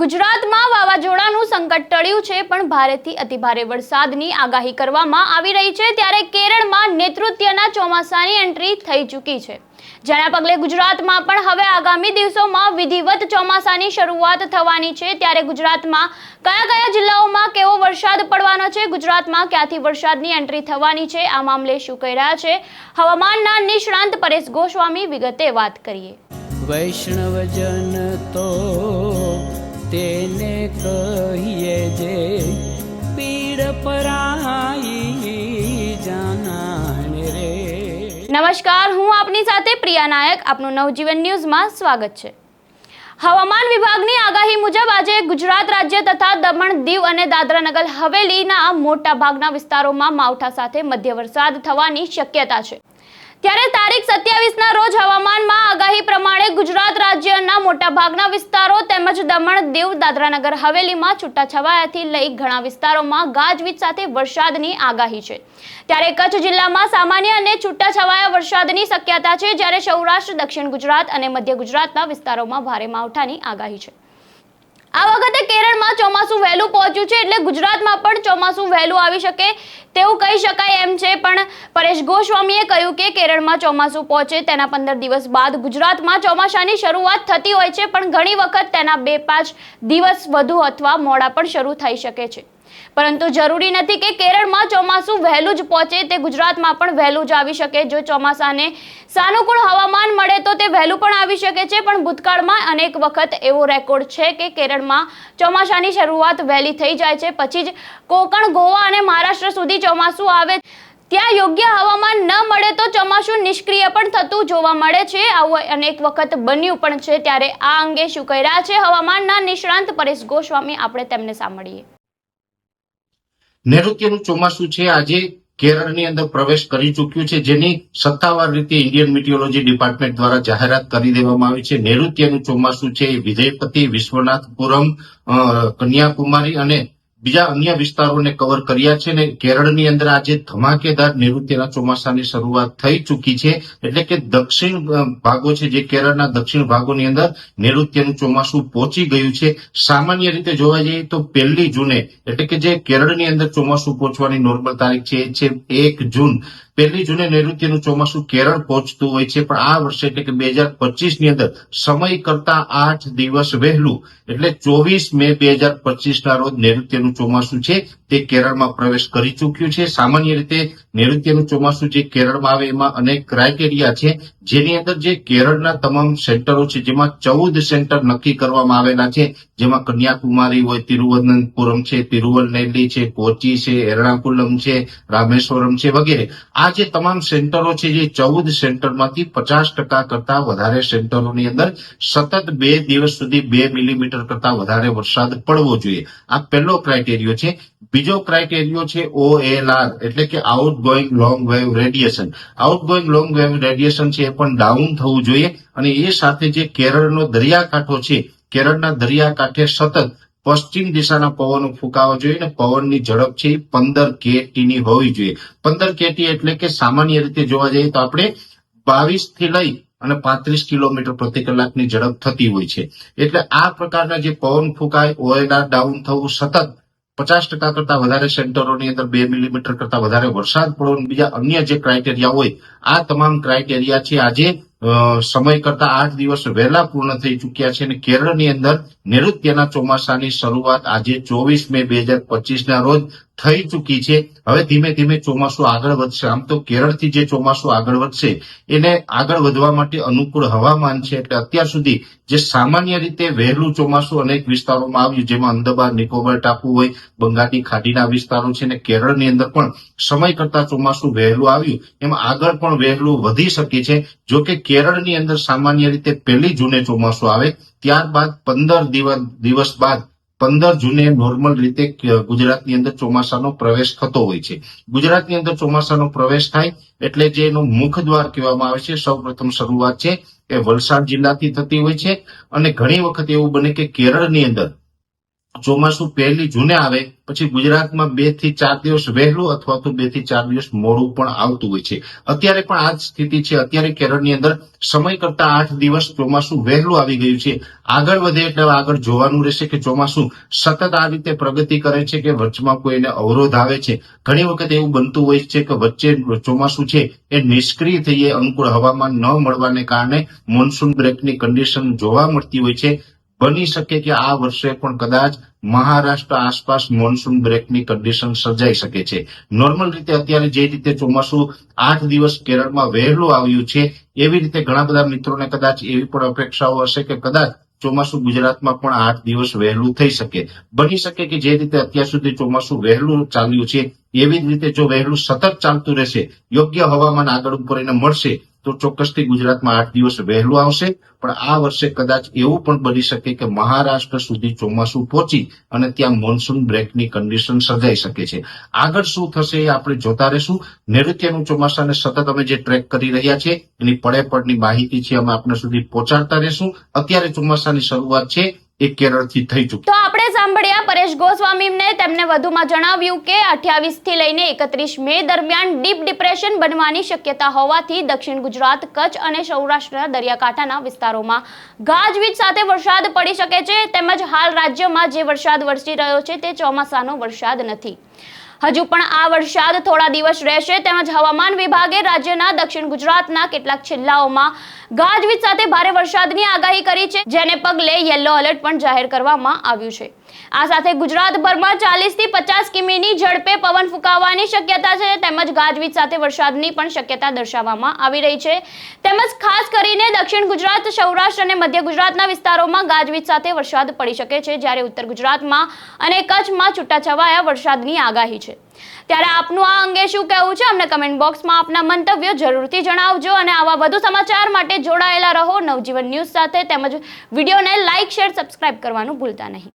ગુજરાતમાં વાવાઝોડાનું સંકટ ટળ્યું છે, પણ ભારેથી અતિભારે વરસાદની આગાહી કરવામાં આવી રહી છે, ત્યારે કેરળમાં નેતૃત્વના ચોમાસાની એન્ટ્રી થઈ ચૂકી છે. જેના પગલે ગુજરાતમાં પણ હવે આગામી દિવસોમાં વિધિવત ચોમાસાની શરૂઆત થવાની છે, ત્યારે ગુજરાતમાં કયા કયા જિલ્લાઓમાં કેવો વરસાદ પડવાનો છે, ગુજરાતમાં ક્યાંથી વરસાદની એન્ટ્રી થવાની છે, આ મામલે શું કહી રહ્યા છે, હવામાનના નિષ્ણાંત પરેશ ગોસ્વામી વિગતે વાત કરીએ. વૈષ્ણવજન તો તેને કહીએ જે પીડ પરાઈ જાનાને રે. નમસ્કાર, હું આપની સાથે પ્રિયા નાયક. આપનું નવજીવન ન્યૂઝમાં સ્વાગત છે. હવામાન વિભાગની આગાહી મુજબ આજે ગુજરાત રાજ્ય તથા દમણ, દીવ અને દાદરા નગર હવેલીના મોટા ભાગના વિસ્તારોમાં માવઠા સાથે મધ્ય વરસાદ થવાની શક્યતા છે. ત્યારે તારીખ સત્યાવીસના રોજ હવામાનમાં આગાહી પ્રમાણે ગુજરાત રાજ્યના મોટાભાગના વિસ્તારો તેમજ દમણ, દીવ, દાદરાનગર, હવેલીમાં છૂટાછવાયાથી લઈ ઘણા વિસ્તારોમાં ગાજવીજ સાથે વરસાદની આગાહી છે. ત્યારે કચ્છ જિલ્લામાં સામાન્ય અને છૂટાછવાયા વરસાદની શક્યતા છે જ્યારે સૌરાષ્ટ્ર, દક્ષિણ ગુજરાત અને મધ્ય ગુજરાતના વિસ્તારોમાં ભારે માવઠાની આગાહી છે. આ વખતે કેરળમાં ચોમાસું વહેલું પહોંચ્યું છે એટલે ગુજરાતમાં પણ ચોમાસું વહેલું આવી શકે તેવું કહી શકાય એમ છે, પણ પરેશ ગોસ્વામીએ કહ્યું કે કેરળમાં ચોમાસું પહોંચે તેના પંદર દિવસ બાદ ગુજરાતમાં ચોમાસાની શરૂઆત થતી હોય છે, પણ ઘણી વખત તેના બે પાંચ દિવસ વધુ અથવા મોડા પણ શરૂ થઈ શકે છે. પરંતુ જરૂરી નથી કે કેરળમાં ચોમાસું વહેલું જ પહોંચે, તે ગુજરાતમાં પણ વહેલું જ આવી શકે. જો ચોમાસાને સાનુકૂળ હવામાન મળે તો તે વહેલું પણ આવી શકે છે, પણ ભૂતકાળમાં અનેક વખત એવો રેકોર્ડ છે કે કેરળમાં ચોમાસાની શરૂઆત વહેલી થઈ જાય છે. પછી જ કોકણ ગોવા અને મહારાષ્ટ્ર સુધી ચોમાસું આવે, ત્યાં યોગ્ય હવામાન ન મળે તો ચોમાસું નિષ્ક્રિય પણ થતું જોવા મળે છે. આવું અનેક વખત બન્યું પણ છે. ત્યારે આ અંગે શું કહી રહ્યા છે હવામાનના નિષ્ણાંત પરેશ ગોસ્વામી આપણે તેમને સાંભળીએ. નૈઋત્યનું ચોમાસું છે. આજે કેરળની અંદર પ્રવેશ કરી ચૂક્યું છે, જેની સત્તાવાર રીતે ઇન્ડિયન મિટિયોલોજી ડિપાર્ટમેન્ટ દ્વારા જાહેરાત કરી દેવામાં આવી છે. નૈઋત્યનું ચોમાસું છે. વિજયપતિ વિશ્વનાથપુરમ કન્યાકુમારી અને બીજા અન્ય વિસ્તારોને કવર કર્યા છે અને કેરળની અંદર આજે ધમાકેદાર નૈઋત્યના ચોમાસાની શરૂઆત થઈ ચૂકી છે. એટલે કે દક્ષિણ ભાગો છે જે કેરળના દક્ષિણ ભાગોની અંદર નૈઋત્યનું ચોમાસું પહોંચી ગયું છે. સામાન્ય રીતે જોવા જઈએ તો પહેલી જૂને, એટલે કે જે કેરળની અંદર ચોમાસું પહોંચવાની નોર્મલ તારીખ છે, એ છે એક જૂન. પહેલી જૂને નૈઋત્યનું ચોમાસું કેરળ પહોંચતું હોય છે, પણ આ વર્ષે એટલે કે બે હજાર પચીસની અંદર સમય કરતા આઠ દિવસ વહેલું, એટલે ચોવીસ મે બે હજાર પચીસ ના રોજ નૈઋત્યનું ચોમાસું છે. તે કેરળમાં પ્રવેશ કરી ચૂક્યું છે. સામાન્ય રીતે નૈઋત્યનું ચોમાસું જે કેરળમાં આવે, એમાં અનેક ક્રાઇટેરિયા છે. જેની અંદર જે કેરળના તમામ સેન્ટરો છે, જેમાં ચૌદ સેન્ટર નક્કી કરવામાં આવેલા છે, જેમાં કન્યાકુમારી હોય, તિરુવનંતપુરમ છે તિરુવલનેલી છે, કોચી છે, એર્ણાકુલમ છે, રામેશ્વરમ છે વગેરે. આ જે તમામ સેન્ટરો છે, જે ચૌદ સેન્ટરમાંથી પચાસ ટકા કરતા વધારે સેન્ટરોની અંદર સતત બે દિવસ સુધી બે મિલીમીટર કરતા વધારે વરસાદ પડવો જોઈએ. આ પહેલો ક્રાઇટેરિયો છે. બીજો ક્રાઇટેરિયો છે ઓએલઆર એટલે કે outgoing long wave radiation outgoing long wave radiation છે એ પણ ડાઉન થવું જોઈએ અને એ સાથે જે કેરળનો દરિયાકાંઠો છે, કેરળના દરિયાકાંઠે સતત પશ્ચિમ દિશાના પવનો ફૂંકાવા જોઈએ અને પવનની ઝડપ છે પંદર કેટીની હોવી જોઈએ. પંદર કેટી એટલે કે સામાન્ય રીતે જોવા જઈએ તો આપણે બાવીસથી લઈ અને પાંત્રીસ કિલોમીટર પ્રતિ કલાકની ઝડપ થતી હોય છે. એટલે આ પ્રકારના જે પવન ફૂંકાય ઓએલઆર ડાઉન થવું સતત પચાસ ટકા કરતા વધારે સેન્ટરોની અંદર બે મિલીમીટર કરતા વધારે વરસાદ પડવો બીજા અન્ય જે ક્રાઇટેરિયા હોય, આ તમામ ક્રાઇટેરિયા છે આજે સમય કરતા આઠ દિવસ વહેલા પૂર્ણ થઈ ચૂક્યા છે અને કેરળની અંદર નૈઋત્યના ચોમાસાની શરૂઆત આજે ચોવીસ મે બે હજાર પચીસ ના રોજ થઈ ચૂકી છે. હવે ધીમે ધીમે ચોમાસું આગળ વધશે. આમ તો કેરળથી જે ચોમાસું આગળ વધશે, એને આગળ વધવા માટે અનુકૂળ હવામાન છે. એટલે અત્યાર સુધી જે સામાન્ય રીતે વહેલું ચોમાસું અનેક વિસ્તારોમાં આવ્યું, જેમાં અંદમાન નિકોબાર, ટાપુ હોય બંગાળની ખાડીના વિસ્તારો છે અને કેરળની અંદર પણ સમય કરતા ચોમાસું વહેલું આવ્યું. એમાં આગળ પણ વહેલું વધી શકે છે. જો કે કેરળની અંદર સામાન્ય રીતે પહેલી જૂને ચોમાસું આવે, ત્યારબાદ પંદર દિવસ બાદ પંદર જૂને નોર્મલ રીતે ગુજરાતની અંદર ચોમાસાનો પ્રવેશ થતો હોય છે. ગુજરાતની અંદર ચોમાસાનો પ્રવેશ થાય એટલે જે મુખ દ્વાર કહેવામાં આવે છે સૌ પ્રથમ શરૂઆત છે એ વલસાડ જિલ્લાથી થતી હોય છે. અને ઘણી વખત એવું બને કે કેરળની અંદર ચોમાસું પહેલી જૂને આવે, પછી ગુજરાતમાં બેથી ચાર દિવસ વહેલું અથવા તો બેથી ચાર દિવસ મોડું પણ આવતું હોય છે. અત્યારે પણ આ જ સ્થિતિ છે. અત્યારે કેરળની અંદર સમય કરતા આઠ દિવસ ચોમાસું વહેલું આવી ગયું છે. આગળ વધે એટલે આગળ જોવાનું રહેશે કે ચોમાસું સતત આ રીતે પ્રગતિ કરે છે કે વચમાં કોઈને અવરોધ આવે છે. ઘણી વખત એવું બનતું હોય છે કે વચ્ચે ચોમાસું છે એ નિષ્ક્રિય થઈએ, અનુકૂળ હવામાન ન મળવાને કારણે મોન્સૂન બ્રેકની કન્ડિશન જોવા મળતી હોય છે. બની શકે કે આ વર્ષે પણ કદાચ મહારાષ્ટ્ર આસપાસ મોન્સૂન બ્રેકની કન્ડિશન સર્જાઈ શકે છે. નોર્મલ રીતે અત્યારે જે રીતે ચોમાસું આઠ દિવસ કેરળમાં વહેલું આવ્યું છે, એવી રીતે ઘણા બધા મિત્રોને કદાચ એવી પણ અપેક્ષાઓ હશે કે કદાચ ચોમાસું ગુજરાતમાં પણ આઠ દિવસ વહેલું થઈ શકે. બની શકે કે જે રીતે અત્યાર સુધી ચોમાસું વહેલું ચાલ્યું છે, એવી જ રીતે જો વહેલું સતત ચાલતું રહેશે, યોગ્ય હવામાન આગળ ઉપર એને મળશે તો ચોક્કસથી ગુજરાતમાં આઠ દિવસ વહેલું આવશે. પણ આ વર્ષે કદાચ એવું પણ બની શકે કે મહારાષ્ટ્ર સુધી ચોમાસું પહોંચી અને ત્યાં મોન્સૂન બ્રેકની કન્ડિશન સર્જાઈ શકે છે. આગળ શું થશે એ આપણે જોતા રહેશું. નૈઋત્યનું ચોમાસાને સતત અમે જે ટ્રેક કરી રહ્યા છે એની પડે પડની માહિતી છે, અમે આપણા સુધી પહોંચાડતા રહેશું. અત્યારે ચોમાસાની શરૂઆત છે. એ કેરળથી થઈ ચૂકી તો આપણે સાંભળ્યા પરેશ ગોસ્વામીને તેમને વધુમાં જણાવ્યું કે 28 થી લઈને એકત્રીસ મે દરમિયાન ડીપ ડિપ્રેશન બનવાની શક્યતા હોવાથી દક્ષિણ ગુજરાત, કચ્છ અને સૌરાષ્ટ્રના દરિયાકાંઠાના વિસ્તારોમાં ગાજવીજ સાથે વરસાદ પડી શકે છે. તેમજ હાલ રાજ્યમાં જે વરસાદ વરસી રહ્યો છે તે ચોમાસાનો વરસાદ નથી. હજુ પણ આ વરસાદ થોડા દિવસ રહેશે તેમજ હવામાન વિભાગે રાજ્યના દક્ષિણ ગુજરાતના કેટલાક જિલ્લાઓમાં ગાજવીજ સાથે ભારે વરસાદની આગાહી કરી છે, જેને પગલે યલો એલર્ટ પણ જાહેર કરવામાં આવ્યું છે. આ સાથે ગુજરાતભરમાં ચાલીસથી પચાસ કિમીની ઝડપે પવન ફૂંકાવાની શક્યતા છે. તેમજ ગાજવીજ સાથે વરસાદની પણ શક્યતા દર્શાવવામાં આવી રહી છે. તેમજ ખાસ કરીને દક્ષિણ ગુજરાત, સૌરાષ્ટ્ર અને મધ્ય ગુજરાતના વિસ્તારોમાં ગાજવીજ સાથે વરસાદ પડી શકે છે. જ્યારે ઉત્તર ગુજરાતમાં અને કચ્છમાં છૂટાછવાયા વરસાદની આગાહી છે. ત્યારે આપનું આ અંગે શું કહેવું છે? અમને કમેન્ટ બોક્સમાં આપના મંતવ્યો જરૂરથી જણાવજો. અને આવા વધુ સમાચાર માટે જોડાયેલા રહો નવજીવન ન્યૂઝ સાથે. તેમજ વિડીયોને લાઇક શેર સબસ્ક્રાઇબ કરવાનું ભૂલતા નહીં.